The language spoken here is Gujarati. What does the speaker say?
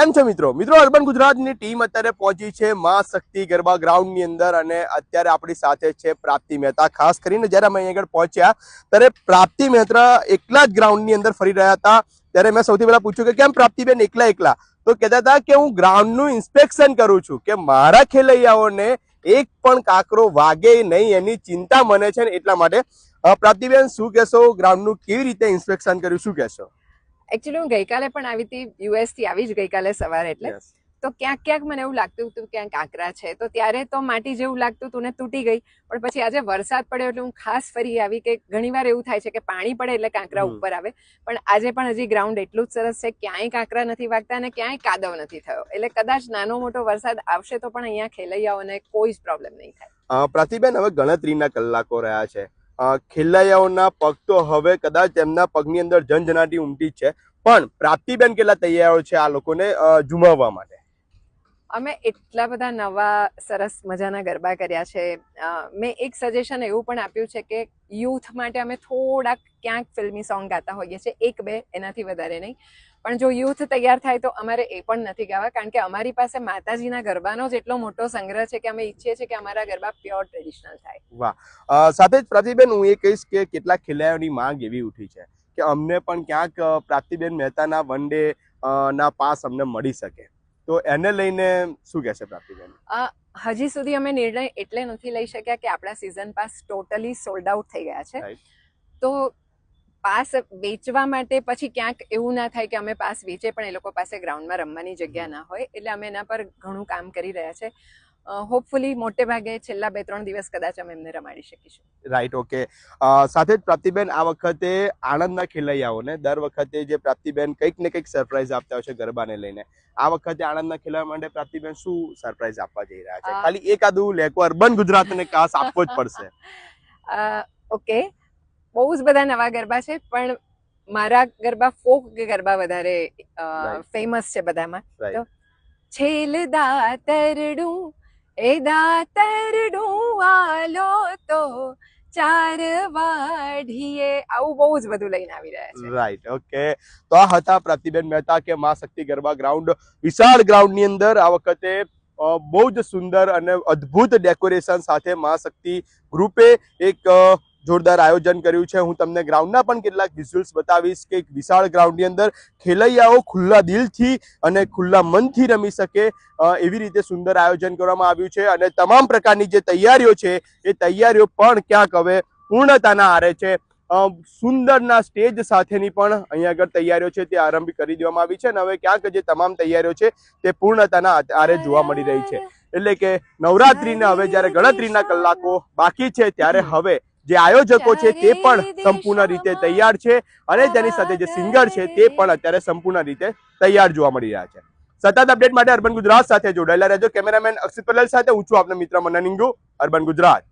કેમ છો મિત્રો? મિત્રો, અર્બન ગુજરાતની ટીમ અત્યારે પહોંચી છે મા શક્તિ ગરબા ગ્રાઉન્ડની અંદર અને અત્યારે આપણી સાથે છે પ્રાપ્તિ મહેતા. ખાસ કરીને જ્યારે અમે અહીં આગળ પહોંચ્યા, ત્યારે પ્રાપ્તિ મહેતા એકલા જ ગ્રાઉન્ડની અંદર ફરી રહ્યા હતા. ત્યારે મેં સૌથી પહેલા પૂછ્યું કે કેમ પ્રાપ્તિબેન એકલા એકલા? તો કહેતા હતા કે હું ગ્રાઉન્ડનું ઇન્સ્પેક્શન કરું છું કે મારા ખેલૈયાઓને એક પણ કાકરો વાગે નહીં, એની ચિંતા મને છે ને એટલા માટે. પ્રાપ્તિબેન શું કહેશો? ગ્રાઉન્ડનું કેવી રીતે ઇન્સ્પેક્શન કર્યું? શું કહેશો? એકચ્યુઅલી હું ગઈકાલે પણ આવી હતી યુએસથી આવી જ ગઈકાલે સવારે એટલે. તો ક્યાંક ક્યાંક મને એવું લાગતું હતું કે ક્યાંક આકરા છે. તો ત્યારે તો માટી જેવું લાગતું હતું ને તૂટી ગઈ. પણ પછી આજે વરસાદ પડ્યો એટલે હું ખાસ ફરી આવી કે ઘણીવાર એવું થાય છે કે પાણી પડે એટલે કાંકરા ઉપર આવે. પણ આજે પણ હજી ગ્રાઉન્ડ એટલું જ સરસ છે. ક્યાંય કાંકરા નથી વાગતા અને ક્યાંય કાદવ નથી થયો. એટલે કદાચ નાનો મોટો વરસાદ આવશે તો પણ અહીંયા ખેલૈયાઓને કોઈ જ પ્રોબ્લેમ નહીં થાય. પ્રતિબેન હવે ગણતરીના કલાકો રહ્યા છે. ખેલૈયાઓના પગ તો હવે કદાચ તેમના પગની અંદર જનજનાટી ઉમટી છે, પણ પ્રાપ્તિબેન કેટલા તૈયારો છે આ લોકોને ઝુમાવવા માટે? અમે એટલા બધા નવા, સરસ મજાના ગરબા કર્યા છે. મેં એક સજેશન એવું પણ આપ્યું છે કે યુથ માટે અમે થોડાક ક્યાંક ફિલ્મી સોંગ ગાતા હોઈએ છીએ, એક બે, એનાથી વધારે નહીં. પણ જો યુથ તૈયાર થાય તો અમારે એ પણ નથી ગાવા કારણ કે અમારી પાસે માતાજીના ગરબાનો જ એટલો મોટો સંગ્રહ છે કે અમે ઈચ્છીએ છીએ કે અમારા ગરબા પ્યોર ટ્રેડિશનલ થાય. વાહ. સાથે જ પ્રતિબેન હું એ કહીશ કે કેટલાક ખેલૈયાઓની માંગ એવી ઉઠી છે કે અમને પણ ક્યાંક પ્રાપ્તિબેન મહેતાના વન ડે ના પાસ અમને મળી શકે. તો એને લઈને શું કહેશે પ્રાપ્તિબેન હજી સુધી અમે નિર્ણય એટલે નથી લઈ શક્યા કે આપણા season pass totally sold out થઈ ગયા છે. તો પાસ વેચવા માટે પછી ક્યાંક એવું ના થાય કે અમે પાસ વેચે પણ એ લોકો પાસે ગ્રાઉન્ડમાં રમવાની જગ્યા ના હોય એટલે અમે એના પર ઘણું કામ કરી રહ્યા છે. હોપફુલી મોટે ભાગે છેલ્લા બે ત્રણ દિવસ કદાચ અમે એમને રમાડી શકીશું. રાઈટ ઓકે સાથે જ પ્રાપ્તિબેન આ વખતે આણંદના ખેલૈયાઓને દર વખતે જે પ્રાપ્તિબેન કંઈક ને કંઈક સરપ્રાઈઝ આપતા હોય છે ગરબાને લઈને. આ વખતે આણંદના ખેલૈયા માટે પ્રાપ્તિબેન શું સરપ્રાઈઝ આપવા જઈ રહ્યા છે? ખાલી એકાદું લેકો અર્બન ગુજરાતને કાસ આપવો જ પડશે. ઓકે બહુ જ બધા નવા ગરબા છે પણ મારા ગરબા ફોક ગરબા વધારે ફેમસ છે બધામાં. તો છેલ દાતરડું એ દાતરડું આલો તો ચાર વાઢીએ આવું બહુ જ બધું લઈને આવી રહ્યા છે. રાઈટ ઓકે તો આ હતા પ્રતિબેન મહેતા કે માં શક્તિ ગરબા ગ્રાઉન્ડ. વિશાળ ગ્રાઉન્ડની અંદર આ વખતે બહુ જ સુંદર અને અદ્ભુત ડેકોરેશન સાથે માં શક્તિ ગ્રુપે એક જોરદાર આયોજન કર્યું છે. હું તમને ગ્રાઉન્ડના પણ કેટલાક વિઝ્યુઅલ્સ બતાવીશ કે વિશાળ ગ્રાઉન્ડની અંદર ખેલૈયાઓ ખુલ્લા દિલથી અને ખુલ્લા મનથી રમી શકે એવી રીતે સુંદર આયોજન કરવામાં આવ્યું છે અને તમામ પ્રકારની જે તૈયારીઓ છે, એ તૈયારીઓ પણ ક્યાંક હવે પૂર્ણતાના આરે છે. સુંદરના સ્ટેજ સાથેની પણ અહીંયા આગળ તૈયારીઓ છે, તે આરંભ કરી દેવામાં આવી છે અને હવે ક્યાંક જે તમામ તૈયારીઓ છે, તે પૂર્ણતાના આરે જોવા મળી રહી છે. એટલે કે નવરાત્રિને, હવે જ્યારે ગણતરીના કલાકો બાકી છે, ત્યારે હવે જે આયોજકો છે તે પણ સંપૂર્ણ રીતે તૈયાર છે અને તેની સાથે જે સિંગર છે તે પણ અત્યારે સંપૂર્ણ રીતે તૈયાર જોવા મળી રહ્યા છે. સતત અપડેટ માટે અર્બન ગુજરાત સાથે જોડાયેલા રહેજો. કેમેરામેન અક્ષિત પટેલ સાથે હું છું આપનો મિત્ર મનન ઇંગુ. અર્બન ગુજરાત.